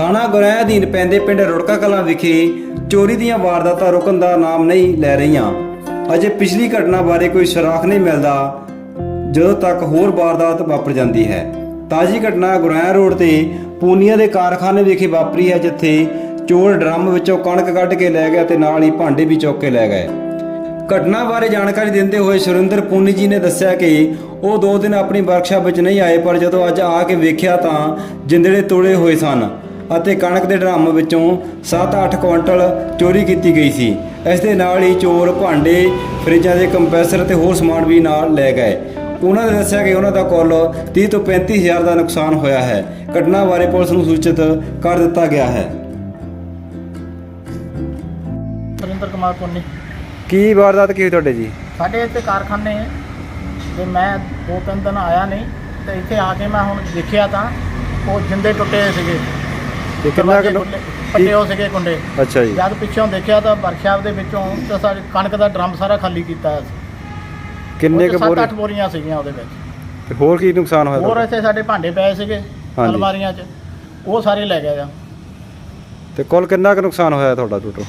ਥਾਣਾ ਗੁਰੈਆ ਅਧੀਨ ਪੈਂਦੇ ਪਿੰਡ ਰੁੜਕਾ ਕਲਾਂ ਵਿਖੇ ਚੋਰੀ ਦੀਆਂ ਵਾਰਦਾਤਾਂ ਰੁਕਣ ਦਾ ਨਾਮ ਨਹੀਂ ਲੈ ਰਹੀਆਂ। ਅਜੇ ਪਿਛਲੀ ਘਟਨਾ ਬਾਰੇ ਕੋਈ ਸੁਰਾਖ ਨਹੀਂ ਮਿਲਦਾ, ਜਦੋਂ ਤੱਕ ਹੋਰ ਵਾਰਦਾਤ ਵਾਪਰ ਜਾਂਦੀ ਹੈ। ਤਾਜੀ ਘਟਨਾ ਗੁਰੈਆ ਰੋਡ ਤੇ ਪੂਨੀਆ ਦੇ ਕਾਰਖਾਨੇ ਵਿਖੇ ਵਾਪਰੀ ਹੈ, ਜਿੱਥੇ ਚੋਰ ਡਰਮ ਵਿੱਚੋਂ ਕਣਕ ਕੱਢ ਕੇ ਲੈ ਗਿਆ ਤੇ ਨਾਲ ਹੀ ਭਾਂਡੇ ਵੀ ਚੁੱਕ ਕੇ ਲੈ ਗਏ। ਘਟਨਾ ਬਾਰੇ ਜਾਣਕਾਰੀ ਦਿੰਦੇ ਹੋਏ ਸੁਰਿੰਦਰ ਪੂਨੀ ਜੀ ਨੇ ਦੱਸਿਆ ਕਿ ਉਹ ਦੋ ਦਿਨ ਆਪਣੀ ਵਰਕਸ਼ਾਪ ਵਿੱਚ ਨਹੀਂ ਆਏ, ਪਰ ਜਦੋਂ ਅੱਜ ਆ ਕੇ ਵੇਖਿਆ ਤਾਂ ਜਿੰਦੜੇ ਤੋੜੇ ਹੋਏ ਸਨ। ਅਤੇ ਕਣਕ ਦੇ ਡਰਮ ਵਿੱਚੋਂ 7-8 ਕੁਇੰਟਲ ਚੋਰੀ ਕੀਤੀ ਗਈ ਸੀ। ਇਸ ਦੇ ਨਾਲ ਹੀ ਚੋਰ ਭਾਂਡੇ ਫਰਿੱਜਾਂ ਦੇ ਕੰਪਰੈਸਰ ਤੇ ਹੋਰ ਸਮਾਨ ਵੀ ਨਾਲ ਲੈ ਗਏ। ਉਹਨਾਂ ਨੇ ਦੱਸਿਆ ਕਿ ਉਹਨਾਂ ਦਾ ਕੁੱਲ 30 ਤੋਂ 35 ਹਜ਼ਾਰ ਦਾ ਨੁਕਸਾਨ ਹੋਇਆ ਹੈ। ਘਟਨਾ ਬਾਰੇ ਪੁਲਿਸ ਨੂੰ ਸੂਚਿਤ ਕਰ ਦਿੱਤਾ ਗਿਆ ਹੈ। ਸੁਰਿੰਦਰ ਕੁਮਾਰ ਕੀ ਵਾਰਦਾਤ ਕੀ ਹੋਈ ਤੁਹਾਡੇ ਜੀ? ਸਾਡੇ ਇੱਥੇ ਕਾਰਖਾਨੇ ਤੇ ਮੈਂ ਦੋ ਤਿੰਨ ਦਿਨ ਆਇਆ ਨਹੀਂ ਤੇ ਇੱਥੇ ਆ ਕੇ ਮੈਂ ਹੁਣ ਦੇਖਿਆ ਤਾਂ ਉਹ ਜਿੰਦੇ ਟੁੱਟੇ ਸੀਗੇ। ਤੇ ਕਿੰਨਾ ਕੁ ਪੱਟੇ ਹੋ ਸੀਗੇ ਕੁੰਡੇ। ਅੱਛਾ ਜੀ। ਜਦ ਪਿੱਛੋਂ ਦੇਖਿਆ ਤਾਂ ਵਰਕਸ਼ਾਪ ਦੇ ਵਿੱਚੋਂ ਤੇ ਸਾਡੀ ਕਣਕ ਦਾ ਡਰਮ ਸਾਰਾ ਖਾਲੀ ਕੀਤਾ ਹੋਇਆ ਸੀ। ਕਿੰਨੇ ਕੁ ਸੱਤ ਬੋਰੇ? ਅੱਠ ਬੋਰੀਆਂ ਸੀਗੀਆਂ ਉਹਦੇ ਵਿੱਚ। ਤੇ ਹੋਰ ਕੀ ਨੁਕਸਾਨ ਹੋਇਆ ਹੋਰ ਤੁਹਾਡਾ? ਇੱਥੇ ਸਾਡੇ ਭਾਂਡੇ ਪਏ ਸੀਗੇ ਹਾਂਜੀ। ਅਲਮਾਰੀਆਂ 'ਚ। ਉਹ ਸਾਰੇ ਲੈ ਗਏ ਆ ਤੇ ਕੁੱਲ ਕਿੰਨਾ ਕੁ ਨੁਕਸਾਨ ਹੋਇਆ ਤੁਹਾਡਾ ਟੋਟਲ?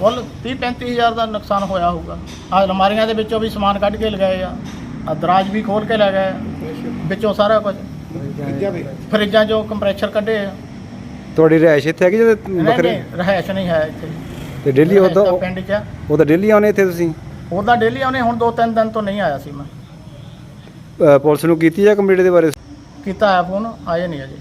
ਕੁੱਲ 30 35 ਹਜ਼ਾਰ ਦਾ ਨੁਕਸਾਨ ਹੋਇਆ ਹੋਊਗਾ। ਆ ਅਲਮਾਰੀਆਂ ਦੇ ਵਿੱਚੋਂ ਵੀ ਸਮਾਨ ਕੱਢ ਕੇ ਲਗਾਏ ਆ। ਆ ਦਰਾਜ ਵੀ ਖੋਲ ਕੇ ਲੈ ਗਏ ਆ। ਵਿੱਚੋਂ ਸਾਰਾ ਕੁਝ ਫਰਿੱਜਾਂ 'ਚੋਂ ਕੰਪਰੈਸ਼ਰ ਕੱਢੇ ਆ। ਤੁਹਾਡੀ ਰਹਿائش ਇੱਥੇ ਹੈਗੀ ਜਿਹੜੇ ਬੱਕਰੇ ਰਹਿਸ਼ ਨਹੀਂ ਹੈ ਇੱਥੇ। ਤੇ ਡੇਲੀ ਉਹਦਾ ਪਿੰਡ 'ਚ ਉਹਦਾ ਡੇਲੀ ਆਉਨੇ ਇੱਥੇ ਤੁਸੀਂ? ਉਹਦਾ ਡੇਲੀ ਆਉਨੇ ਹੁਣ ਦੋ ਤਿੰਨ ਦਿਨ ਤੋਂ ਨਹੀਂ ਆਇਆ ਸੀ ਮੈਂ। ਪੁਲਿਸ ਨੂੰ ਕੀਤੀ ਜਾਂ ਕੰਪਲੀਟ ਦੇ ਬਾਰੇ? ਕੀਤਾ ਹੈ ਫੋਨ ਆਏ ਨਹੀਂ ਅਜੇ।